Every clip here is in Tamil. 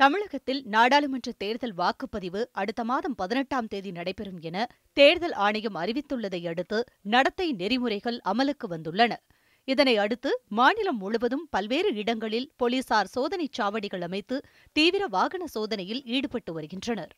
தமிழகத்தில் நாடாளுமன்ற தேர்தல் வாக்குப்பதிவு அடுத்த மாதம் பதினெட்டாம் தேதி நடைபெறும் என தேர்தல் ஆணையம் அறிவித்துள்ளதை அடுத்து நடத்தை நெறிமுறைகள் அமலுக்கு வந்துள்ளன. இதனை அடுத்து மாநிலம் முழுவதும் பல்வேறு இடங்களில் போலீசார் சோதனைச் சாவடிகள் அமைத்து தீவிர வாகன சோதனையில் ஈடுபட்டு வருகின்றனர்.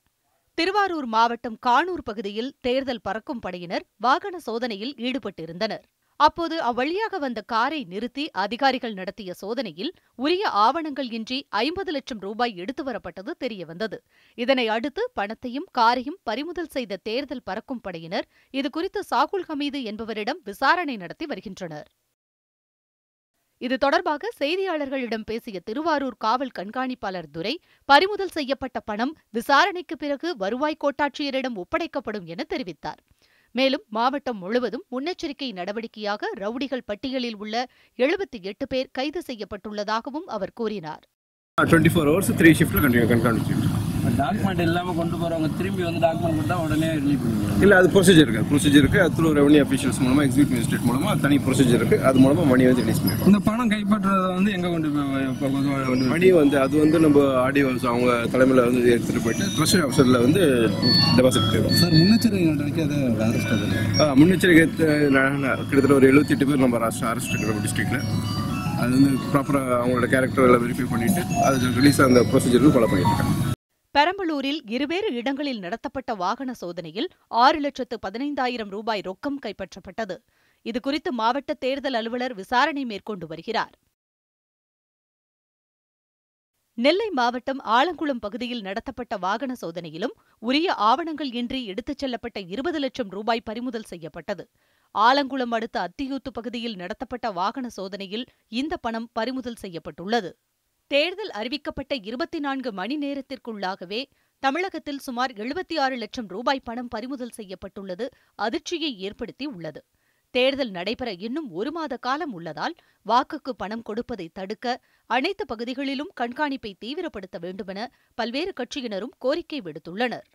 திருவாரூர் மாவட்டம் காணூர் பகுதியில் தேர்தல் பறக்கும் படையினர் வாகன சோதனையில் ஈடுபட்டிருந்தனர். அப்போது அவ்வழியாக வந்த காரை நிறுத்தி அதிகாரிகள் நடத்திய சோதனையில் உரிய ஆவணங்கள் இன்றி ஐம்பது லட்சம் ரூபாய் எடுத்து வரப்பட்டது தெரியவந்தது. இதனை அடுத்து பணத்தையும் காரையும் பறிமுதல் செய்த தேர்தல் பறக்கும் படையினர் இதுகுறித்து சாகுல் ஹமீது என்பவரிடம் விசாரணை நடத்தி வருகின்றனர். இது தொடர்பாக செய்தியாளர்களிடம் பேசிய திருவாரூர் காவல் கண்காணிப்பாளர் துரை பறிமுதல் செய்யப்பட்ட பணம் விசாரணைக்கு பிறகு வருவாய் கோட்டாட்சியரிடம் ஒப்படைக்கப்படும் என தெரிவித்தார். மேலும் மாவட்டம் முழுவதும் முன்னெச்சரிக்கை நடவடிக்கையாக ரவுடிகள் பட்டியலில் உள்ள எழுபத்தி எட்டு பேர் கைது செய்யப்பட்டுள்ளதாகவும் அவர் கூறினார். டாக்குமெண்ட் இல்லாமல் கொண்டு போகிறவங்க திரும்பி வந்து டாக்குமெண்ட் கொடுத்தா உடனே ரிலீவ் பண்ணிடுவாங்க. இல்லை அது ப்ரொசீஜர் இருக்குது ப்ரொசீஜர் இருக்குது அது த்ரூ ரெவன்யூ அஃபீஷியல்ஸ் மூலமாக எக்ஸிக்யூட் மேஜிஸ்ட்ரேட் மூலமாக தனி ப்ரொசீஜர் இருக்குது அது மூலமாக மணி வந்து ரிலீஸ் பண்ணிடுவோம் இந்த பணம் கைப்பற்றுறத வந்து எங்க கொண்டு போய் மணி வந்து அது வந்து நம்ம ஆடியோஸ் அவங்க தலைமையில் வந்து எடுத்துகிட்டு போயிட்டு ட்ரெஷரி ஆஃபீஸரில் வந்து டெபாசிட் போயிடும் சார் முன்னெச்சரிக்கை நடவடிக்கை அதை அரெஸ்ட் ஆகுது? முன்னெச்சரிக்கை கிட்டத்தட்ட ஒரு எழுபத்தெட்டு பேர் நம்ம அரெஸ்ட் அரெஸ்ட் இருக்கிற டிஸ்ட்ரிக்டில் அது வந்து ப்ராப்பராக அவங்களோட கேரக்டர் எல்லாம் வெரிஃபை பண்ணிவிட்டு அது ரிலீஸ் அந்த ப்ரொசீஜருக்கு ஃபாலோ பண்ணிட்டு இருக்காங்க. பெரம்பலூரில் இருவேறு இடங்களில் நடத்தப்பட்ட வாகன சோதனையில் ஆறு லட்சத்து பதினைந்தாயிரம் ரூபாய் ரொக்கம் கைப்பற்றப்பட்டது. இதுகுறித்து மாவட்ட தேர்தல் அலுவலர் விசாரணை மேற்கொண்டு வருகிறார். நெல்லை மாவட்டம் ஆலங்குளம் பகுதியில் நடத்தப்பட்ட வாகன சோதனையிலும் உரிய ஆவணங்கள் இன்றி எடுத்துச் செல்லப்பட்ட இருபது லட்சம் ரூபாய் பறிமுதல் செய்யப்பட்டது. ஆலங்குளம் அடுத்த அத்தியூத்து பகுதியில் நடத்தப்பட்ட வாகன சோதனையில் இந்த பணம் பறிமுதல் செய்யப்பட்டுள்ளது. தேர்தல் அறிவிக்கப்பட்ட இருபத்தி நான்கு மணி நேரத்திற்குள்ளாகவே தமிழகத்தில் சுமார் எழுபத்தி ஆறு லட்சம் ரூபாய் பணம் பறிமுதல் செய்யப்பட்டுள்ளது அதிர்ச்சியை ஏற்படுத்தி உள்ளது தேர்தல் நடைபெற இன்னும் ஒரு மாத காலம் உள்ளதால் வாக்குக்கு பணம் கொடுப்பதை தடுக்க அனைத்து பகுதிகளிலும் கண்காணிப்பை தீவிரப்படுத்த வேண்டுமென பல்வேறு கட்சியினரும் கோரிக்கை விடுத்துள்ளனர்.